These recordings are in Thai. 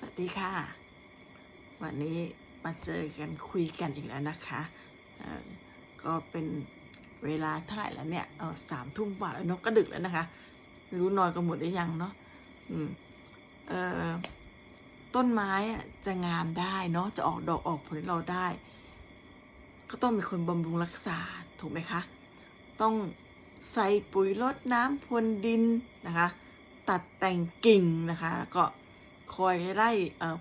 สวัสดีค่ะ วันนี้มาเจอกันคุยกันอีกแล้วนะคะก็เป็นเวลาเท่าไหร่แล้วเนี่ยเออสามทุ่มกว่าแล้วนกก็ดึกแล้วนะคะไม่รู้นอนกันหมดหรือยังเนาะอืมเออต้นไม้อะจะงามได้เนาะจะออกดอกออกผลเราได้ ก็ต้องมีคนบำรุงรักษาถูกไหมคะ ต้องใส่ปุ๋ยรดน้ำพรวนดินนะคะ ตัดแต่งกิ่งนะคะแล้วก็ คอยไล่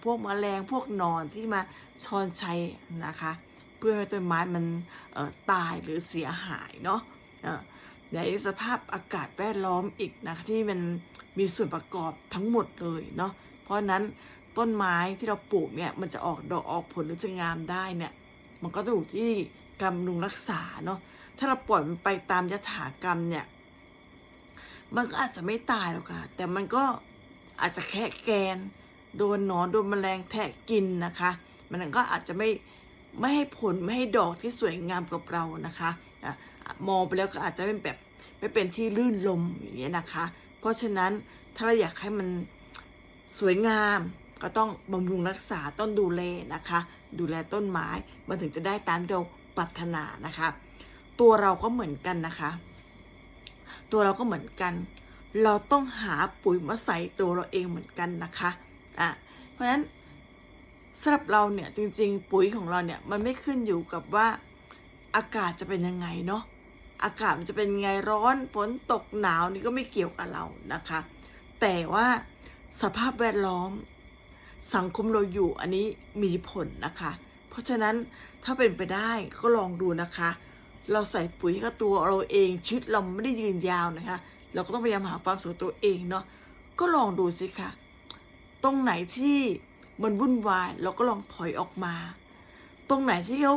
พวกแมลงพวกนอนที่มาชอนชัยนะคะ เพื่อให้ต้นไม้มันตายหรือเสียหายเนาะในสภาพอากาศแวดล้อมอีกนะคะที่มันมีส่วนประกอบทั้งหมดเลยเนาะเพราะนั้นต้นไม้ที่เราปลูกเนี่ยมันจะออกดอกออกผลหรือจะงามได้เนี่ยมันก็ต้องอยู่ที่การบำรุงรักษาเนาะถ้าเราปล่อยมันไปตามยถากรรมเนี่ยมันก็อาจจะไม่ตายหรอกค่ะแต่มันก็ อาจจะแค่แกน โดนหนอนโดนแมลงแทะกินนะคะ มันก็อาจจะไม่ไม่ให้ผลไม่ให้ดอกที่สวยงามกับเรานะคะอะมองไปแล้วก็อาจจะเป็นแบบไม่เป็นที่ลื่นลมอย่างเงี้ยนะคะ เพราะฉะนั้นถ้าเราอยากให้มันสวยงามก็ต้องบำรุงรักษาต้องดูแลนะคะ ดูแลต้นไม้มันถึงจะได้ตามที่เราปรารถนานะคะ ตัวเราก็เหมือนกันนะคะ ตัวเราก็เหมือนกัน เราต้องหาปุ๋ยมาใส่ตัวเราเองเหมือนกันนะคะอะเพราะฉะนั้นสำหรับเราเนี่ยจริงๆ ปุ๋ยของเราเนี่ยมันไม่ขึ้นอยู่กับว่าอากาศจะเป็นยังไงเนาะอากาศมันจะเป็นไงร้อนฝนตกหนาวนี่ก็ไม่เกี่ยวกับเรานะคะ แต่ว่าสภาพแวดล้อม สังคมเราอยู่อันนี้มีผลนะคะ เพราะฉะนั้นถ้าเป็นไปได้ก็ลองดูนะคะ เราใส่ปุ๋ยให้กับตัวเราเองชีวิตเราไม่ได้ยืนยาวนะคะ เราก็ต้องพยายามหาความสุขตัวเองเนาะก็ลองดูสิคะตรงไหนที่มันวุ่นวายเราก็ลองถอยออกมา ตรงไหนที่เขา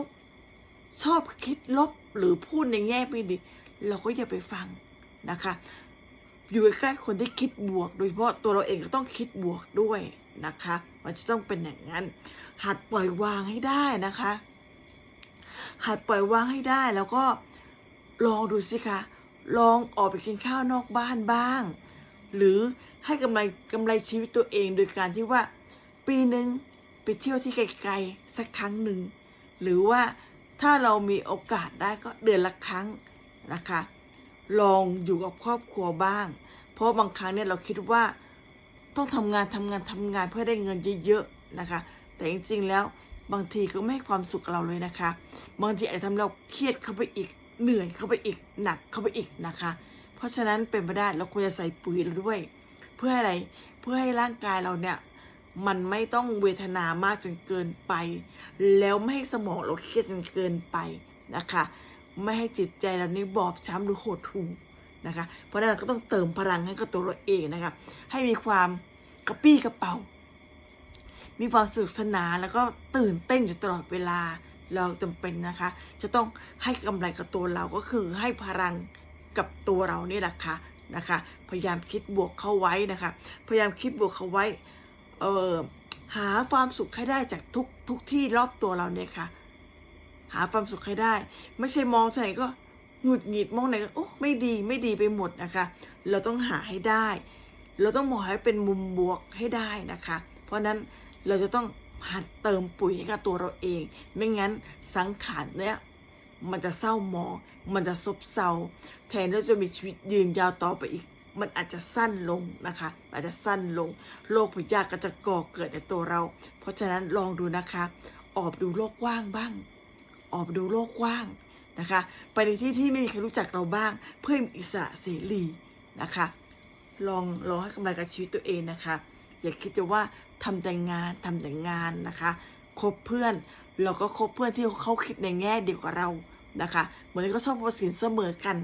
ชอบคิดลบหรือพูดในแง่ไม่ดี เราก็อย่าไปฟังนะคะ อยู่ใกล้คนที่คิดบวก โดยเฉพาะตัวเราเองก็ต้องคิดบวกด้วยนะคะ มันจะต้องเป็นอย่างนั้น หัดปล่อยวางให้ได้นะคะ หัดปล่อยวางให้ได้แล้วก็ลองดูสิคะ ลองออกไปกินข้าวนอกบ้านบ้าง หรือให้กำไรกำไรชีวิตตัวเองโดยการที่ว่า ปีหนึ่งไปเที่ยวที่ไกลๆสักครั้งหนึ่ง หรือว่าถ้าเรามีโอกาสได้ก็เดือนละครั้งนะคะ ลองอยู่กับครอบครัวบ้าง เพราะบางครั้งเนี่ยเราคิดว่าต้องทำงานทำงานทำงานเพื่อได้เงินเยอะๆนะคะ แต่จริงๆแล้วบางทีก็ไม่ให้ความสุขเราเลยนะคะ บางทีอาจจะทำเราเครียดเข้าไปอีก เหนื่อยเข้าไปอีกหนักเข้าไปอีกนะคะ เพราะฉะนั้นเป็นไปได้เราควรจะใส่ปุ๋ยเราด้วย เพื่ออะไรเพื่อให้ร่างกายเราเนี่ยมันไม่ต้องเวทนามากจนเกินไป แล้วไม่ให้สมองเราเครียดจนเกินไปนะคะ ไม่ให้จิตใจเรานี่บอบช้ำหรือโหดหู่นะคะ เพราะนั้นเราก็ต้องเติมพลังให้กับตัวเราเองนะคะ ให้มีความกระปี้กระเป๋า มีความสนุกสนานแล้วก็ตื่นเต้นอยู่ตลอดเวลา เราจำเป็นนะคะ จะต้องให้กำไรกับตัวเราก็คือให้พลังกับตัวเรานี่แหละค่ะนะคะ พยายามคิดบวกเข้าไว้นะคะ พยายามคิดบวกเข้าไว้เออหาความสุขให้ได้จากทุกทุกที่รอบตัวเราเนี่ยค่ะ หาความสุขให้ได้ ไม่ใช่มองที่ไหนก็หงุดหงิดมองไหนก็โอ้ไม่ดีไม่ดีไปหมดนะคะ เราต้องหาให้ได้ เราต้องมองให้เป็นมุมบวกให้ได้นะคะ เพราะนั้นเราจะต้อง หัดเติมปุ๋ยให้กับตัวเราเอง ไม่งั้นสังขารเนี่ยมันจะเศร้าหมอง มันจะซบเซา แทนที่จะมีชีวิตยืนยาวต่อไปอีก มันอาจจะสั้นลงนะคะ อาจจะสั้นลง โรคพยาธิก็จะก่อเกิดในตัวเรา เพราะฉะนั้นลองดูนะคะ ออกดูโลกกว้างบ้าง ออกดูโลกกว้างนะคะ ไปในที่ที่ไม่มีใครรู้จักเราบ้าง เพื่อให้มีอิสระเสรีนะคะ ลองลองให้กำลังกับชีวิตตัวเองนะคะ อย่าคิดแต่ว่าทำแต่งานทำแต่งานนะคะคบเพื่อนเราก็คบเพื่อนที่เขาคิดในแง่เดียวกับเรานะคะ เหมือนก็ชอบว่าสินเสมอกัน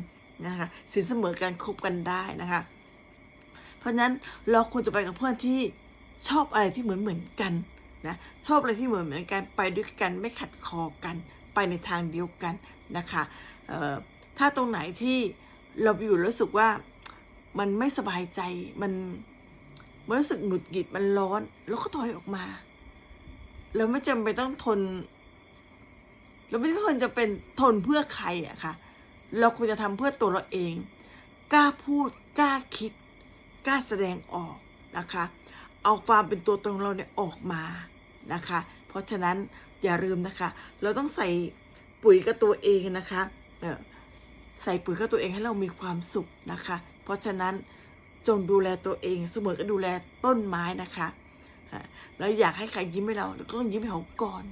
นะคะสินเสมอกันคบกันได้นะคะ เพราะฉะนั้นเราควรจะไปกับเพื่อนที่ชอบอะไรที่เหมือนเหมือนกันนะชอบอะไรที่เหมือนเหมือนกันไปด้วยกันไม่ขัดคอกันไปในทางเดียวกันนะคะถ้าตรงไหนที่เราอยู่รู้สึกว่ามันไม่สบายใจมัน มันรู้สึกหงุดหงิดมันร้อน แล้วก็ถอยออกมาเราไม่จำเป็นต้องทน เราไม่ควรจะเป็นทนเพื่อใครอะค่ะ เราควรจะทำเพื่อตัวเราเอง กล้าพูด กล้าคิด กล้าแสดงออกนะคะ เอาความเป็นตัวตนของเราเนี่ยออกมานะคะ เพราะฉะนั้นอย่าลืมนะคะ เราต้องใส่ปุ๋ยกับตัวเองนะคะเออใส่ปุ๋ยกับตัวเองให้เรามีความสุขนะคะ เพราะฉะนั้น จงดูแลตัวเองเสมอก็ดูแลต้นไม้นะคะ แล้วอยากให้ใครยิ้มให้เราเราก็ต้องยิ้มให้เขาก่อน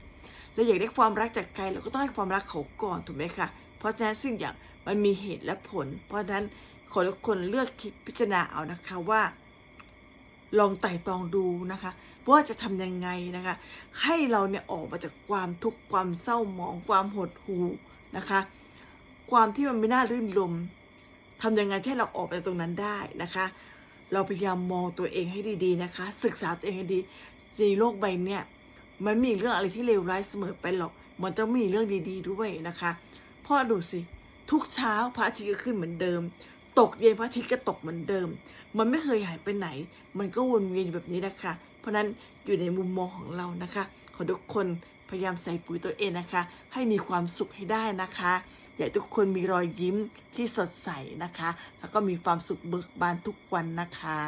แล้วอยากได้ความรักจากใครเราก็ต้องให้ความรักเขาก่อนถูกไหมคะ เพราะฉะนั้นสิ่งอย่างมันมีเหตุและผล เพราะฉะนั้นขอทุกคนเลือกคิดพิจารณาเอานะคะว่า ลองไต่ตรองดูนะคะ ว่าจะทำยังไงนะคะ ให้เราเนี่ยออกมาจากความทุกข์ความเศร้าหมองความหดหู่นะคะ ความที่มันไม่น่ารื่นรม ทำยังไงให้เราออกไปจากตรงนั้นได้นะคะ เราพยายามมองตัวเองให้ดีๆนะคะ ศึกษาตัวเองให้ดีในโลกใบเนี้ยมันไม่มีเรื่องอะไรที่เลวร้ายเสมอไปหรอก มันต้องมีเรื่องดีๆด้วยนะคะพ่อดูสิ ทุกเช้าพระอาทิตย์ก็ขึ้นเหมือนเดิม ตกเย็นพระอาทิตย์ก็ตกเหมือนเดิม มันไม่เคยหายไปไหน มันก็วนเวียนอยู่แบบนี้นะคะ เพราะนั้นอยู่ในมุมมองของเรานะคะ ขอทุกคนพยายามใส่ปุ๋ยตัวเองนะคะ ให้มีความสุขให้ได้นะคะ อยากทุกคนมีรอยยิ้มที่สดใสนะคะ แล้วก็มีความสุขเบิกบานทุกวันนะคะ